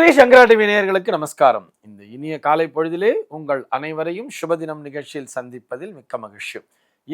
ஸ்ரீ சங்கரா TV நேயர்களுக்கு நமஸ்காரம். இந்த இனிய காலை பொழுதிலே உங்கள் அனைவரையும் சுபதினம் நிகழ்ச்சியில் சந்திப்பதில் மிக்க மகிழ்ச்சி.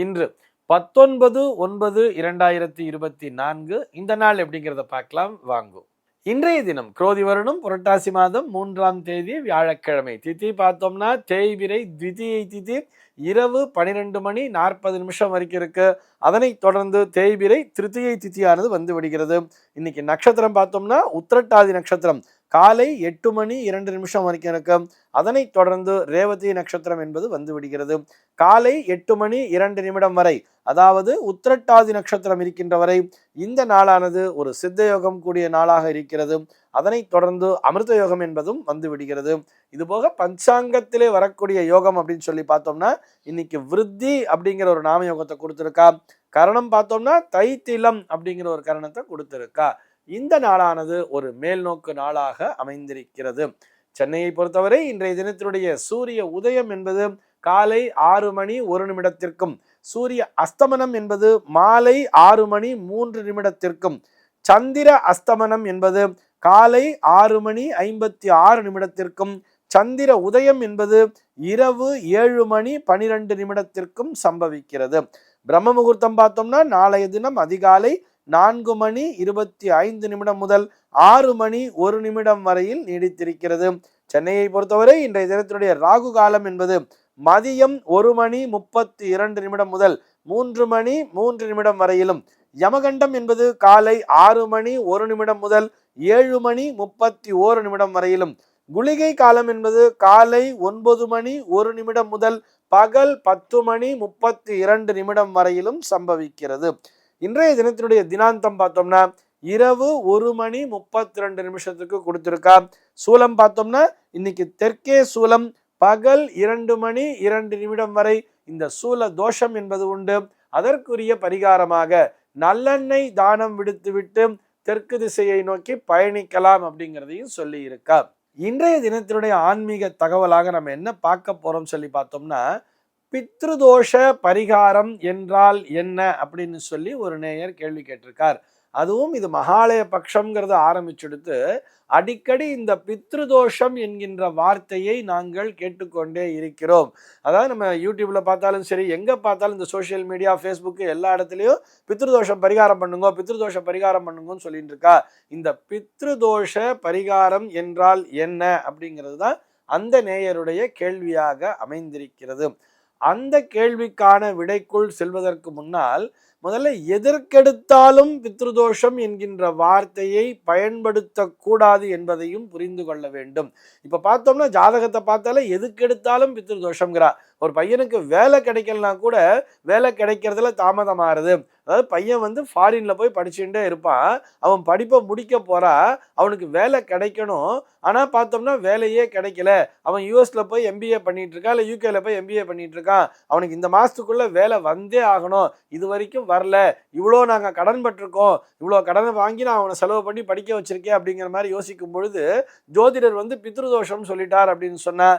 இன்று பத்தொன்பது ஒன்பது இரண்டாயிரத்தி இருபத்தி நான்கு. இந்த நாள் எப்படிங்கிறத பார்க்கலாம். வாங்கும் இன்றைய தினம் குரோதி வருடம் புரட்டாசி மாதம் மூன்றாம் தேதி வியாழக்கிழமை. திதி பார்த்தோம்னா தேய்பிரை த்விதியை திதி இரவு பனிரெண்டு மணி நாற்பது நிமிஷம் வரைக்கும் இருக்கு. அதனை தொடர்ந்து தேய்பிரை திருத்தியை திதியானது வந்து விடுகிறது. இன்னைக்கு நட்சத்திரம் பார்த்தோம்னா உத்திரட்டாதி நட்சத்திரம். காலை எட்டு மணி இரண்டு நிமிஷம் வரைக்கும் இருக்கும் அதனைத் தொடர்ந்து ரேவதி நட்சத்திரம் என்பது வந்து விடுகிறது. காலை எட்டு மணி இரண்டு நிமிடம் வரை அதாவது உத்திரட்டாதி நட்சத்திரம் இருக்கின்ற வரை இந்த நாளானது ஒரு சித்த யோகம் கூடிய நாளாக இருக்கிறது. அதனைத் தொடர்ந்து அமிர்த யோகம் என்பதும் வந்து விடுகிறது. இதுபோக பஞ்சாங்கத்திலே வரக்கூடிய யோகம் அப்படின்னு சொல்லி பார்த்தோம்னா இன்னைக்கு விருத்தி அப்படிங்கிற ஒரு நாம யோகத்தை கொடுத்துருக்கா. கரணம் பார்த்தோம்னா தைத்திலம் அப்படிங்கிற ஒரு கரணத்தை கொடுத்துருக்கா. இந்த நாளானது ஒரு மேல்நோக்கு நாளாக அமைந்திருக்கிறது. சென்னையை பொறுத்தவரை இன்றைய தினத்தினுடைய சூரிய உதயம் என்பது காலை ஆறு மணி ஒரு நிமிடத்திற்கும் சூரிய அஸ்தமனம் என்பது மாலை ஆறு மணி மூன்று நிமிடத்திற்கும் சந்திர அஸ்தமனம் என்பது காலை ஆறு மணி ஐம்பத்தி ஆறு நிமிடத்திற்கும் சந்திர உதயம் என்பது இரவு ஏழு மணி பனிரெண்டு நிமிடத்திற்கும் சம்பவிக்கிறது. பிரம்ம முகூர்த்தம் பார்த்தோம்னா நாளைய தினம் அதிகாலை நான்கு மணி இருபத்தி ஐந்து நிமிடம் முதல் ஆறு மணி ஒரு நிமிடம் வரையில் நீடித்திருக்கிறது. சென்னையை பொறுத்தவரை இன்றைய தினத்தினுடைய ராகு காலம் என்பது மதியம் ஒரு மணி முப்பத்தி இரண்டு நிமிடம் முதல் மூன்று மணி மூன்று நிமிடம் வரையிலும். யமகண்டம் என்பது காலை ஆறு மணி ஒரு நிமிடம் முதல் ஏழு மணி முப்பத்தி ஓரு நிமிடம் வரையிலும். குளிகை காலம் என்பது காலை ஒன்பது மணி ஒரு நிமிடம் முதல் பகல் பத்து மணி முப்பத்தி இரண்டு நிமிடம் வரையிலும் சம்பவிக்கிறது. இன்றைய தினத்தினுடைய தினாந்தம் பார்த்தோம்னா இரவு ஒரு மணி முப்பத்தி ரெண்டு நிமிஷத்துக்கு கொடுத்துருக்கா. சூலம் பார்த்தோம்னா இன்னைக்கு தெற்கே சூலம் பகல் இரண்டு மணி இரண்டு நிமிடம் வரை இந்த சூல தோஷம் என்பது உண்டு. அதற்குரிய பரிகாரமாக நல்லெண்ணெய் தானம் விடுத்துவிட்டு தெற்கு திசையை நோக்கி பயணிக்கலாம் அப்படிங்கிறதையும் சொல்லி இருக்கா இன்றைய தினத்தினுடைய ஆன்மீக தகவலாக நம்ம என்ன பார்க்க போறோம் சொல்லி பார்த்தோம்னா பித்ருதோஷ பரிகாரம் என்றால் என்ன அப்படின்னு சொல்லி ஒரு நேயர் கேள்வி கேட்டிருக்கார். அதுவும் இது மகாலய பட்சம்ங்கிறத ஆரம்பிச்செடுத்து அடிக்கடி இந்த பித்ருதோஷம் என்கின்ற வார்த்தையை நாங்கள் கேட்டுக்கொண்டே இருக்கிறோம். அதாவது நம்ம யூடியூப்ல பார்த்தாலும் சரி எங்க பார்த்தாலும் இந்த சோஷியல் மீடியா ஃபேஸ்புக்கு எல்லா இடத்துலையும் பித்ருதோஷம் பரிகாரம் பண்ணுங்க பித்ருதோஷ பரிகாரம் பண்ணுங்கன்னு சொல்லிட்டு இருக்கா. இந்த பித்ருதோஷ பரிகாரம் என்றால் என்ன அப்படிங்கிறது தான் அந்த நேயருடைய கேள்வியாக அமைந்திருக்கிறது. அந்த கேள்விக்கான விடைக்குள் செல்வதற்கு முன்னால் முதல்ல எதற்கெடுத்தாலும் பித்ருதோஷம் என்கின்ற வார்த்தையை பயன்படுத்தக்கூடாது என்பதையும் புரிந்து கொள்ள வேண்டும். இப்போ பார்த்தோம்னா ஜாதகத்தை பார்த்தாலே எதுக்கெடுத்தாலும் பித்ருதோஷம்ங்கிறா. ஒரு பையனுக்கு வேலை கிடைக்கலனா கூட வேலை கிடைக்கிறதுல தாமதமாகுது அதாவது பையன் வந்து ஃபாரின்ல போய் படிச்சுட்டே இருப்பான். அவன் படிப்பை முடிக்க போறா. அவனுக்கு வேலை கிடைக்கணும். ஆனால் பார்த்தோம்னா வேலையே கிடைக்கல. அவன் யூஎஸ்ல போய் எம்பிஏ பண்ணிட்டு இருக்கான் இல்லை யூகேல போய் எம்பிஏ பண்ணிட்டு இருக்கான். அவனுக்கு இந்த மாதத்துக்குள்ளே வேலை வந்தே ஆகணும். இது வரைக்கும் வரல. இவ்வளோ நாங்கள் கடன் பட்டிருக்கோம். இவ்வளோ கடனை வாங்கி நான் அவனை செலவு பண்ணி படிக்க வச்சிருக்கேன் அப்படிங்கிற மாதிரி யோசிக்கும் பொழுது ஜோதிடர் வந்து பித்ருதோஷம் சொல்லிட்டார் அப்படின்னு சொன்னா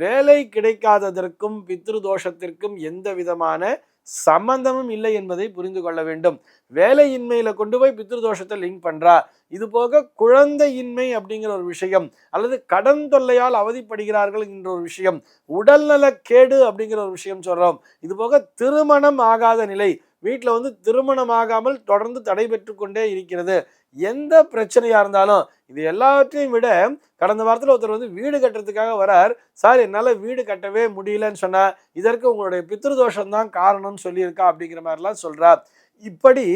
வேலை கிடைக்காததற்கும் பித்ருதோஷத்திற்கும் எந்த விதமான சம்பந்தமும் இல்லை என்பதை புரிந்து கொள்ள வேண்டும். வேலையின்மையில கொண்டு போய் பித்ருதோஷத்தை லிங்க் பண்றா. இது போக குழந்தையின்மை அப்படிங்கிற ஒரு விஷயம் அல்லது கடன் தொல்லையால் அவதிப்படுகிறார்கள் என்ற ஒரு விஷயம் உடல்நல கேடு அப்படிங்கிற ஒரு விஷயம் சொல்றோம். இது போக திருமணம் ஆகாத நிலை வீட்டில் வந்து திருமணம் ஆகாமல் தொடர்ந்து தடைபெற்று கொண்டே இருக்கிறது. எந்த பிரச்சனையாக இருந்தாலும் இது எல்லாவற்றையும் விட கடந்த வாரத்தில் ஒருத்தர் வந்து வீடு கட்டுறதுக்காக வரார். சார் என்னால் வீடு கட்டவே முடியலன்னு சொன்னால் இதற்கு உங்களுடைய பித்ருதோஷம் தான் காரணம்னு சொல்லியிருக்கா அப்படிங்கிற மாதிரிலாம் சொல்கிறார் இப்படி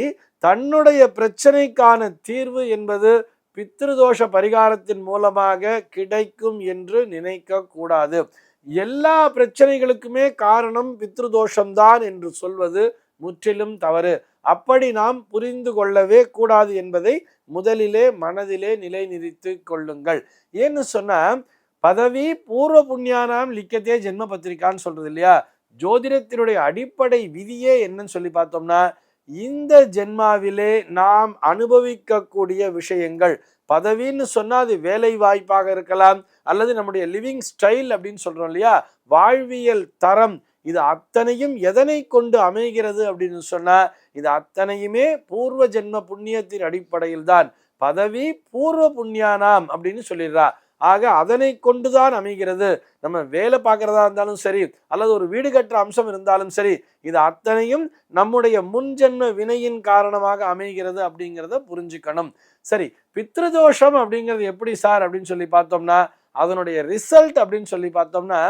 தன்னுடைய பிரச்சனைக்கான தீர்வு என்பது பித்ருதோஷ பரிகாரத்தின் மூலமாக கிடைக்கும் என்று நினைக்க கூடாது. எல்லா பிரச்சனைகளுக்குமே காரணம் பித்ருதோஷம்தான் என்று சொல்வது முற்றிலும் தவறு. அப்படி நாம் புரிந்து கொள்ளவே கூடாது என்பதை முதலிலே மனதிலே நிலைநிறுத்தி கொள்ளுங்கள். ஏன்னு சொன்னால் பதவி பூர்வ புண்ணியானாம் லிக்கத்தே ஜென்ம பத்திரிக்கான்னு சொல்றது இல்லையா? ஜோதிடத்தினுடைய அடிப்படை விதியே என்னன்னு சொல்லி பார்த்தோம்னா இந்த ஜென்மாவிலே நாம் அனுபவிக்கக்கூடிய விஷயங்கள் பதவின்னு சொன்னால் அது வேலை வாய்ப்பாக இருக்கலாம் அல்லது நம்முடைய லிவிங் ஸ்டைல் அப்படின்னு சொல்கிறோம் இல்லையா? வாழ்வியல் தரம் இது அத்தனையும் எதனை கொண்டு அமைகிறது அப்படின்னு சொன்னால் இது அத்தனையுமே பூர்வ ஜென்ம புண்ணியத்தின் அடிப்படையில் தான் பதவி பூர்வ புண்ணியானாம் அப்படின்னு சொல்லிடுறா. ஆக அதனை கொண்டுதான் அமைகிறது. நம்ம வேலை பார்க்கறதா இருந்தாலும் சரி அல்லது ஒரு வீடு கட்டுற அம்சம் இருந்தாலும் சரி இது அத்தனையும் நம்முடைய முன்ஜென்ம வினையின் காரணமாக அமைகிறது அப்படிங்கிறத புரிஞ்சுக்கணும். சரி பித்ருதோஷம் அப்படிங்கிறது எப்படி சார் அப்படின்னு சொல்லி பார்த்தோம்னா அதனுடைய ரிசல்ட் அப்படின்னு சொல்லி பார்த்தோம்னா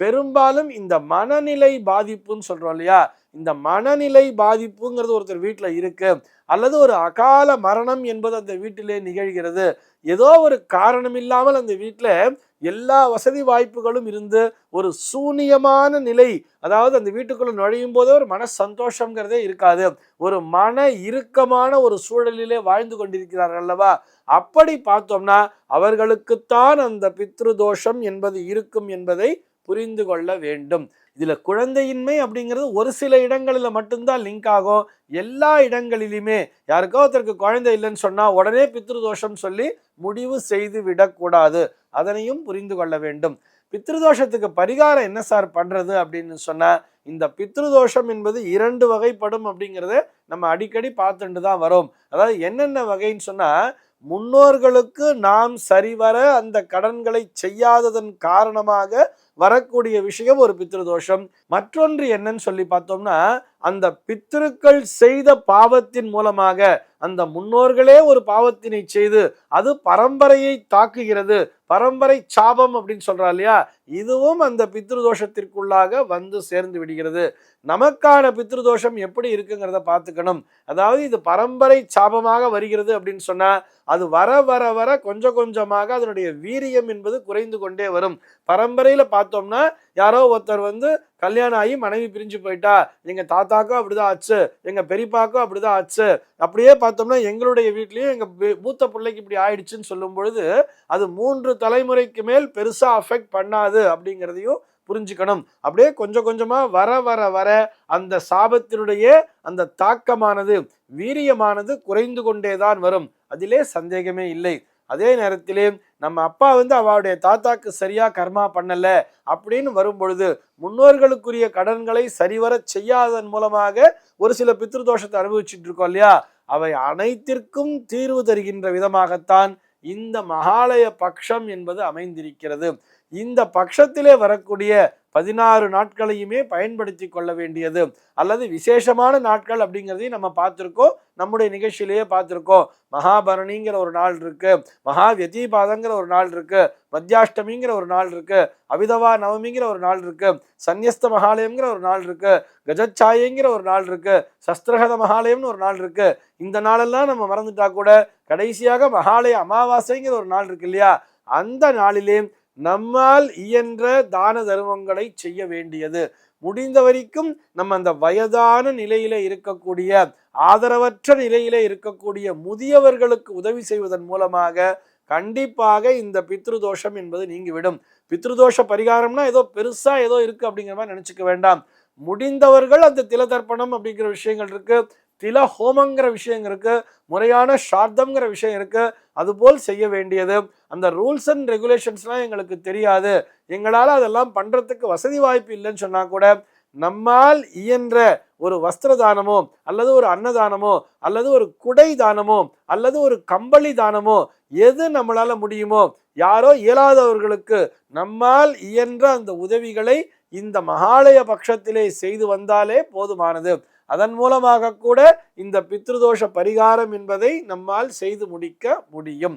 பெரும்பாலும் இந்த மனநிலை பாதிப்புன்னு சொல்றோம் இல்லையா? இந்த மனநிலை பாதிப்புங்கிறது ஒருத்தர் வீட்டில் இருக்கு. அல்லது ஒரு அகால மரணம் என்பது அந்த வீட்டிலே நிகழ்கிறது. ஏதோ ஒரு காரணம் இல்லாமல் அந்த வீட்டில் எல்லா வசதி வாய்ப்புகளும் இருந்து ஒரு சூனியமான நிலை அதாவது அந்த வீட்டுக்குள்ள நுழையும் போதே ஒரு மன சந்தோஷங்கிறதே இருக்காது. ஒரு மன இறுக்கமான ஒரு சூழலிலே வாழ்ந்து கொண்டிருக்கிறார்கள் அல்லவா? அப்படி பார்த்தோம்னா அவர்களுக்குத்தான் அந்த பித்ரு தோஷம் என்பது இருக்கும் என்பதை புரிந்து கொள்ள வேண்டும். இதில் குழந்தையின்மை அப்படிங்கிறது ஒரு சில இடங்களில் மட்டும்தான் லிங்க் ஆகும். எல்லா இடங்களிலுமே யாருக்கோ ஒருத்தருக்கு குழந்தை இல்லைன்னு சொன்னால் உடனே பித்ருதோஷம் சொல்லி முடிவு செய்து விடக்கூடாது. அதனையும் புரிந்து கொள்ள வேண்டும். பித்ருதோஷத்துக்கு பரிகாரம் என்ன சார் பண்ணுறது அப்படின்னு சொன்னால் இந்த பித்ருதோஷம் என்பது இரண்டு வகைப்படும் அப்படிங்கிறத நம்ம அடிக்கடி பார்த்துட்டு தான் வரோம். அதாவது என்னென்ன வகைன்னு சொன்னால் முன்னோர்களுக்கு நாம் சரிவர அந்த கடன்களை செய்யாததன் காரணமாக வரக்கூடிய விஷயம் ஒரு பித்ருதோஷம். மற்றொன்று என்னன்னு சொல்லி பார்த்தோம்னா அந்த பித்திருக்கள் செய்த பாவத்தின் மூலமாக அந்த முன்னோர்களே ஒரு பாவத்தினை செய்து அது பரம்பரையை தாக்குகிறது. பரம்பரை சாபம் அப்படின்னு சொல்றா இல்லையா? இதுவும் அந்த பித்ருதோஷத்திற்குள்ளாக வந்து சேர்ந்து விடுகிறது. நமக்கான பித்ருதோஷம் எப்படி இருக்குங்கிறத பார்த்துக்கணும். அதாவது இது பரம்பரை சாபமாக வருகிறது அப்படின்னு சொன்னா அது வர வர வர கொஞ்சம் கொஞ்சமாக அதனுடைய வீரியம் என்பது குறைந்து கொண்டே வரும். பரம்பரையில பார்த்தோம்னா யாரோ ஒருத்தர் வந்து கல்யாணம் ஆகி மனைவி பிரிஞ்சு போயிட்டா எங்கள் தாத்தாக்கும் அப்படிதான் ஆச்சு எங்கள் பெரியப்பாக்கும் அப்படிதான் ஆச்சு அப்படியே பார்த்தோம்னா எங்களுடைய வீட்லேயும் எங்கள் மூத்த பிள்ளைக்கு இப்படி ஆயிடுச்சுன்னு சொல்லும் பொழுது அது மூன்று தலைமுறைக்கு மேல் பெருசாக அஃபெக்ட் பண்ணாது அப்படிங்கிறதையும் புரிஞ்சுக்கணும். அப்படியே கொஞ்சம் கொஞ்சமாக வர வர வர அந்த சாபத்தினுடைய அந்த தாக்கமானது வீரியமானது குறைந்து கொண்டே தான் வரும். அதிலே சந்தேகமே இல்லை. அதே நேரத்திலே நம்ம அப்பா வந்து அவருடைய தாத்தாக்கு சரியா கர்மா பண்ணல அப்படின்னு வரும்பொழுது முன்னோர்களுக்குரிய கடன்களை சரிவர செய்யாததன் மூலமாக ஒரு சில பித்ருதோஷத்தை அனுபவிச்சுட்டு இருக்கோம் இல்லையா? அவை அனைத்திற்கும் தீர்வு தருகின்ற விதமாகத்தான் இந்த மகாலய பக்ஷம் என்பது அமைந்திருக்கிறது. இந்த பட்சத்திலே வரக்கூடிய பதினாறு நாட்களையுமே பயன்படுத்தி கொள்ள வேண்டியது. அல்லது விசேஷமான நாட்கள் அப்படிங்கிறதையும் நம்ம பார்த்துருக்கோம். நம்முடைய நிகழ்ச்சியிலேயே பார்த்துருக்கோம். மகாபரணிங்கிற ஒரு நாள் இருக்கு. மகா வியதீபாதங்கிற ஒரு நாள் இருக்கு. மத்தியாஷ்டமிங்கிற ஒரு நாள் இருக்கு. அவிதவா நவமிங்கிற ஒரு நாள் இருக்கு. சந்யஸ்த மகாலயம்ங்கிற ஒரு நாள் இருக்கு. கஜச்சாயங்கிற ஒரு நாள் இருக்கு. சஸ்திரகத மகாலயம்னு ஒரு நாள் இருக்கு. இந்த நாளெல்லாம் நம்ம மறந்துட்டா கூட கடைசியாக மகாலய அமாவாசைங்கிற ஒரு நாள் இருக்கு இல்லையா? அந்த நாளிலே நம்மால் இயன்ற தான தர்மங்களை செய்ய வேண்டியது. முடிந்த வரைக்கும் நம்ம அந்த வயதான நிலையில இருக்கக்கூடிய ஆதரவற்ற நிலையில இருக்கக்கூடிய முதியவர்களுக்கு உதவி செய்வதன் மூலமாக கண்டிப்பாக இந்த பித்ருதோஷம் என்பது நீங்கிவிடும். பித்ருதோஷ பரிகாரம்னா ஏதோ பெருசா ஏதோ இருக்கு அப்படிங்கிற மாதிரி நினைச்சுக்க வேண்டாம். முடிந்தவர்கள் அந்த திலதர்ப்பணம் அப்படிங்கிற விஷயங்கள் இருக்கு. தில ஹோமங்கிற விஷயம் இருக்கு. முறையான ஷார்த்தம்ங்கிற விஷயம் இருக்கு. அதுபோல் செய்ய வேண்டியது. அந்த ரூல்ஸ் அண்ட் ரெகுலேஷன்ஸ்லாம் எங்களுக்கு தெரியாது. எங்களால் அதெல்லாம் பண்ணுறதுக்கு வசதி வாய்ப்பு இல்லைன்னு சொன்னால் கூட நம்மால் இயன்ற ஒரு வஸ்திர தானமோ அல்லது ஒரு அன்னதானமோ அல்லது ஒரு குடை தானமோ அல்லது ஒரு கம்பளி தானமோ எது நம்மளால முடியுமோ யாரோ இயலாதவர்களுக்கு நம்மால் இயன்ற அந்த உதவிகளை இந்த மகாலய பட்சத்திலே செய்து வந்தாலே போதுமானது. அதன் மூலமாக கூட இந்த பித்ருதோஷ பரிகாரம் என்பதை நம்மால் செய்து முடிக்க முடியும்.